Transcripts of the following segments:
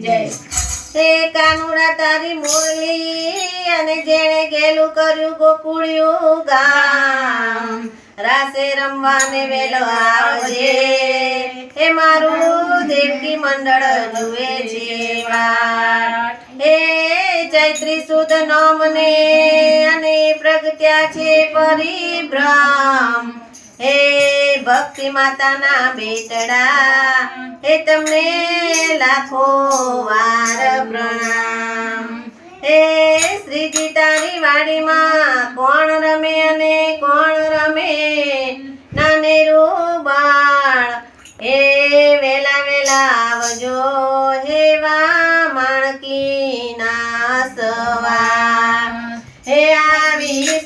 જય. તારી મુરલી, અને જેણે ગેલું કર્યું ગોકુળિયું ગામ રાસે રમવાને વેલો આવજે. હે મારું દેવકી મંડળ જુએ છે હે ચૈત્રી સુદ નોમને, અને પ્રગટ્યા છે પરિભ્રમ. હે ભક્તિ માતાના બેટડા, હે તમને લાખો વાર પ્રણામ. હે શ્રીજી તારી વાડીમાં કોણ રમે અને કોણ રમે? નાનેરું બાળ, હે વેલા વેલા આવજો. હે વા માણકીના સવાર. હે આવી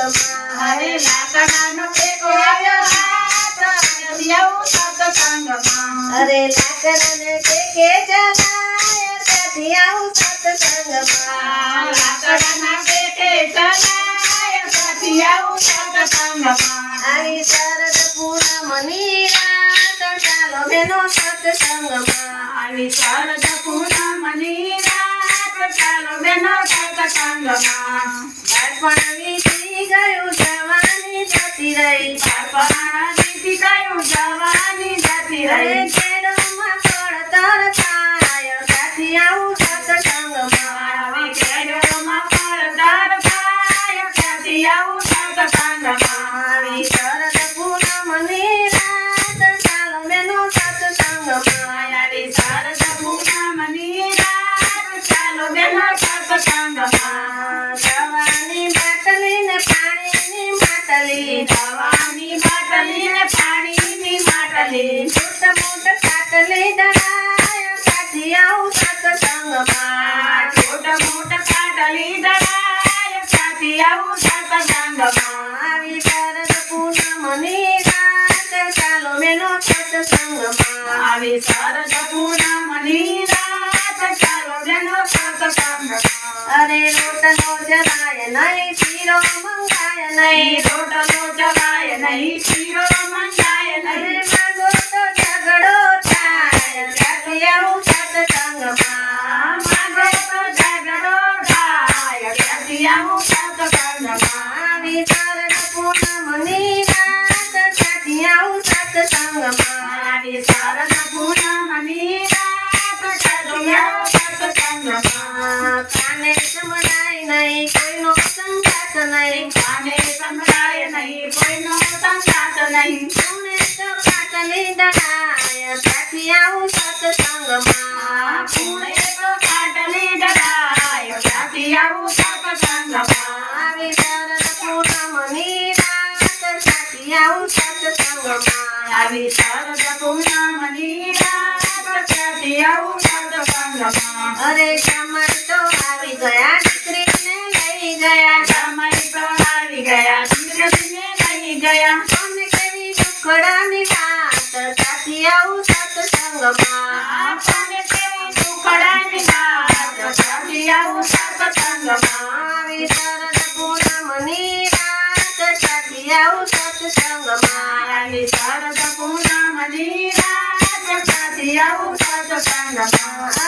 અરે લાકડાનો ટેકો આવ્યો હાથ ત્યાંથી આવું સત્સંગમાં અરે લાકડાને ટેકે ચલાય ત્યાંથી આવું સત્સંગમાં લાકડાના ટેકે ચલાય ત્યાંથી આવું સત્સંગમાં આવી શરદ પૂનમની રાત ચાલો બેનો સત્સંગમાં આવી શરદ પૂનમની રાત ચાલો બેનો સત્સંગમાં બાળપણ દવાની માટલી ને પાણીની માટલી. મોટ મોટ કાટલી દળાય સાથી આવું સત્સંગમાં મોટ મોટ કાટલી દળાય સાથી આવું સત્સંગમાં આવી શરદ પૂનમની રાત, ચાલો મેનો સત્સંગમાં આવી શરદ પૂનમની રાત, ચાલો મેનો સત્સંગમાં અરે રોટલો જરાય નહીં, શીરો મંગાય નહીં. રોટલો रा राखी आउँ साथ सङ्गी सर આવી શરદ સત્સંગમાં અરે સમય તો આવી ગયા દીકરીને લઈ ગયા. સમય તો આવી ગયા દીકરીને લઈ ગયા. અમે કેવી દુખડાની વાત? ત્યાંથી આવું સત્સંગમાં અમે કેવી દુખડાની વાત? આવું Diablo, salta, sangre,